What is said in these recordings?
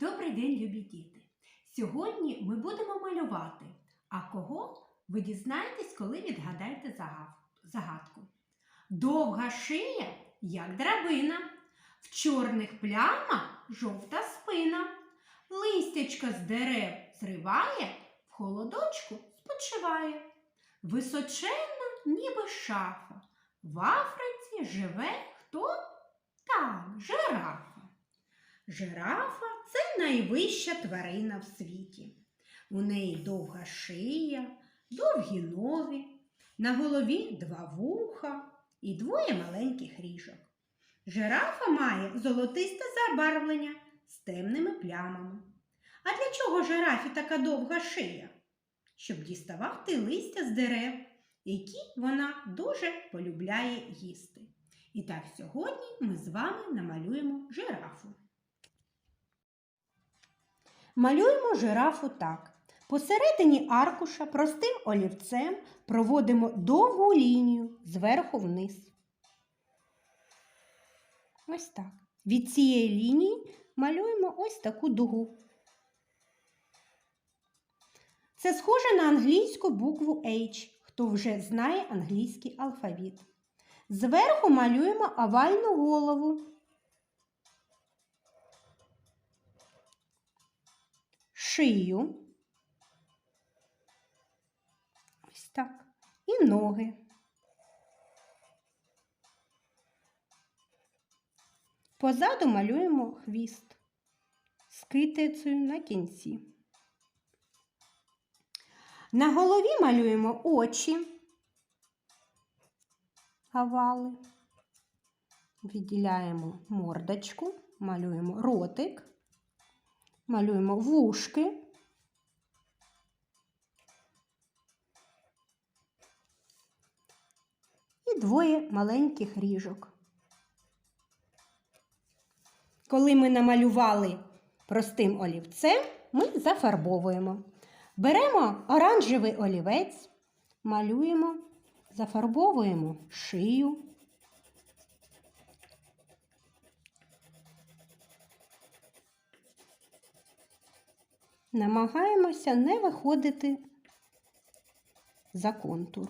Добрий день, любі діти! Сьогодні ми будемо малювати. А кого ви дізнаєтесь, коли відгадаєте загадку. Довга шия, як драбина, в чорних плямах жовта спина. Листячка з дерев зриває, в холодочку спочиває. Височенна, ніби шафа. В Африці живе хто? Так, жирафа. Жирафа це найвища тварина в світі. У неї довга шия, довгі ноги, на голові два вуха і двоє маленьких ріжок. Жирафа має золотисте забарвлення з темними плямами. А для чого жирафі така довга шия? Щоб діставати листя з дерев, які вона дуже полюбляє їсти. І так сьогодні ми з вами намалюємо жирафу. Малюємо жирафу так. Посередині аркуша простим олівцем проводимо довгу лінію зверху вниз. Ось так. Від цієї лінії малюємо ось таку дугу. Це схоже на англійську букву H, хто вже знає англійський алфавіт. Зверху малюємо овальну голову. Шию. Ось так. І ноги. Позаду малюємо хвіст з китицею на кінці. На голові малюємо очі, овали. Відділяємо мордочку, малюємо ротик малюємо вушки. І двоє маленьких ріжок. Коли ми намалювали простим олівцем, ми зафарбовуємо. Беремо оранжевий олівець, малюємо, зафарбовуємо шию. Намагаємося не виходити за контур.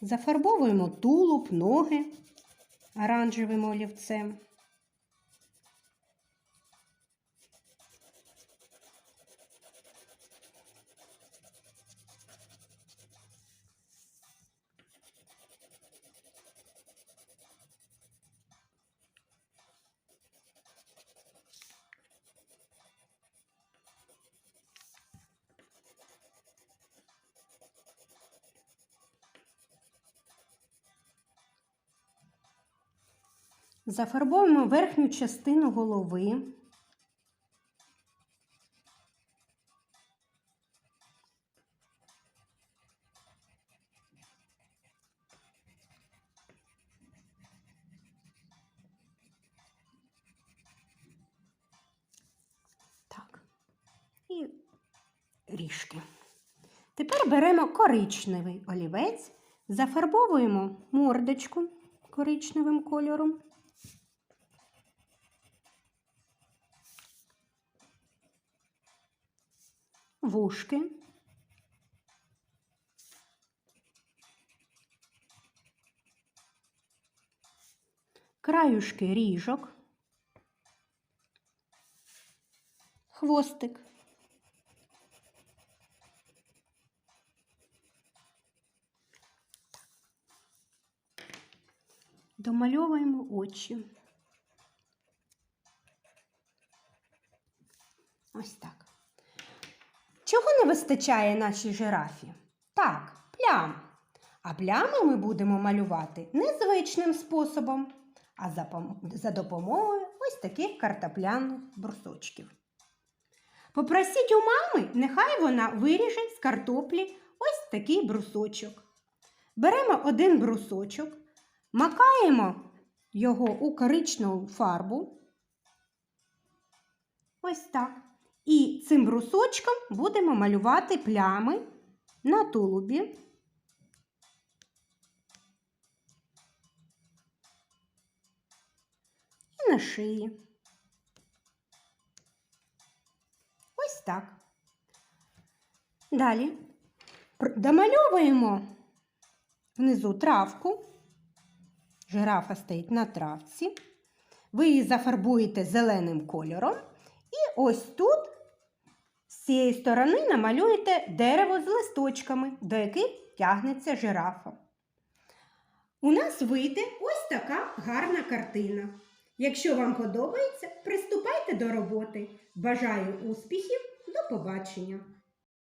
Зафарбовуємо тулуб, ноги оранжевим олівцем. Зафарбовуємо верхню частину голови. Ріжки. Тепер беремо коричневий олівець, зафарбовуємо мордочку коричневим кольором. Вушки. Краюшки ріжок. Хвостик. Домальовуємо очі. Ось так. Чого не вистачає нашій жирафі? Так, плям. А плями ми будемо малювати незвичним способом, а за, допомогою ось таких картопляних брусочків. Попросіть у мами, нехай вона виріже з картоплі ось такий брусочок. Беремо один брусочок, макаємо його у коричневу фарбу. Ось так. І цим брусочком будемо малювати плями на тулубі. І на шиї. Ось так. Далі домальовуємо внизу травку. Жирафа стоїть на травці. Ви її зафарбуєте зеленим кольором. І ось тут з цієї сторони намалюєте дерево з листочками, до яких тягнеться жирафа. У нас вийде ось така гарна картина. Якщо вам подобається, приступайте до роботи. Бажаю успіхів! До побачення!